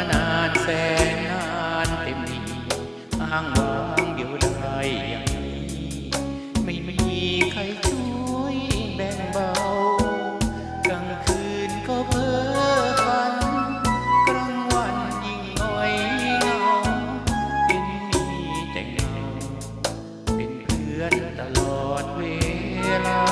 านานแสนนานเต็มที่อ้างว้างเดียวดาอย่างนี้ ไม่มีใครช่วยแบ่งเบากลางคืนก็เพ้อฝันกลางวันยิ่งหน่อยเงาเป็นมีแต่เงาเป็นเพื่อนตลอดเวลา